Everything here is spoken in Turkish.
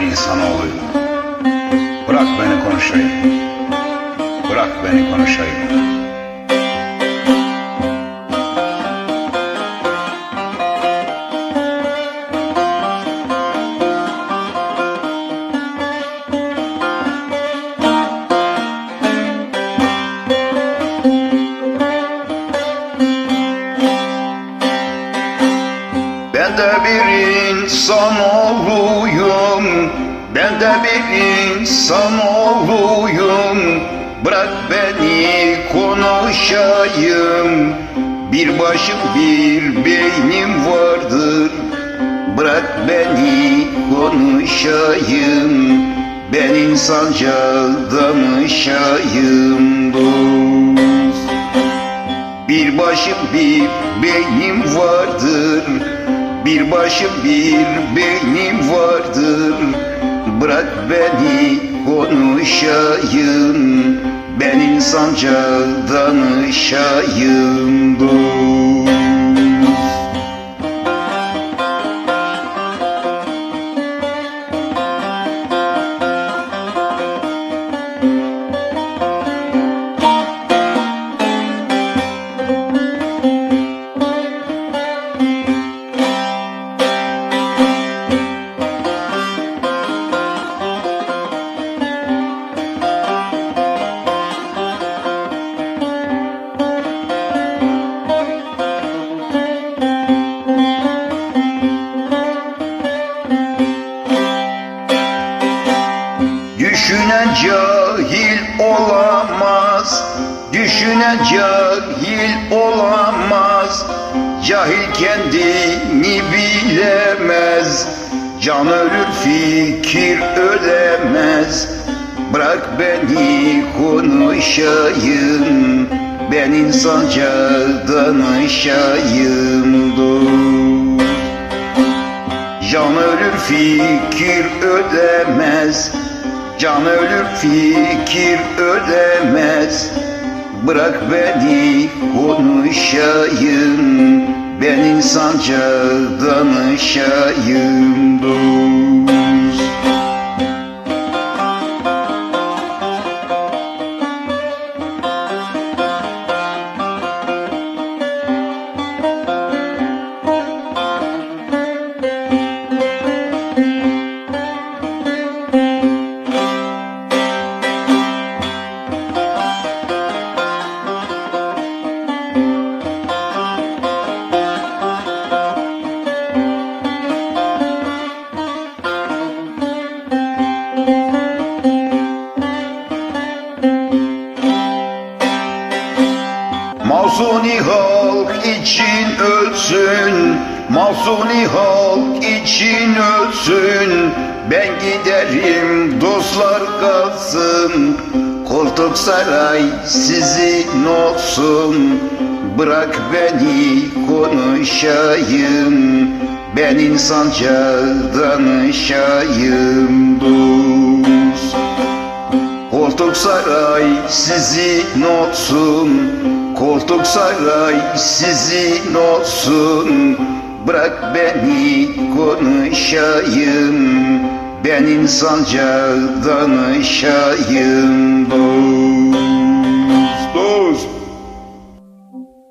insanoğluyum. Bırak beni konuşayım. Bırak beni konuşayım. Ben de bir insan oğluyum Ben de bir insan oğluyum Bırak beni konuşayım. Bir başım bir beynim vardır. Bırak beni konuşayım. Ben insanca danışayım bir başım bir beynim vardır. Bir başım bir beynim konuşayım Ben insanca danışayım dost Düşünen cahil olamaz. Düşünen cahil olamaz. Cahil kendini bilemez. Can ölür fikir ölemez Bırak beni konuşayım. Ben insanca danışayım dost Can ölür fikir ödemez Can ölür fikir ödemez. Bırak beni konuşayım. Ben insanca danışayım. dost Masuni halk için ölsün Masuni halk için ölsün. Ben giderim dostlar kalsın. Koltuk saray sizin olsun. Bırak beni konuşayım. Ben insanca danışayım dost. Koltuk saray sizin olsun Koltuk saray sizin olsun. Bırak beni konuşayım. Ben insanca danışayım. dost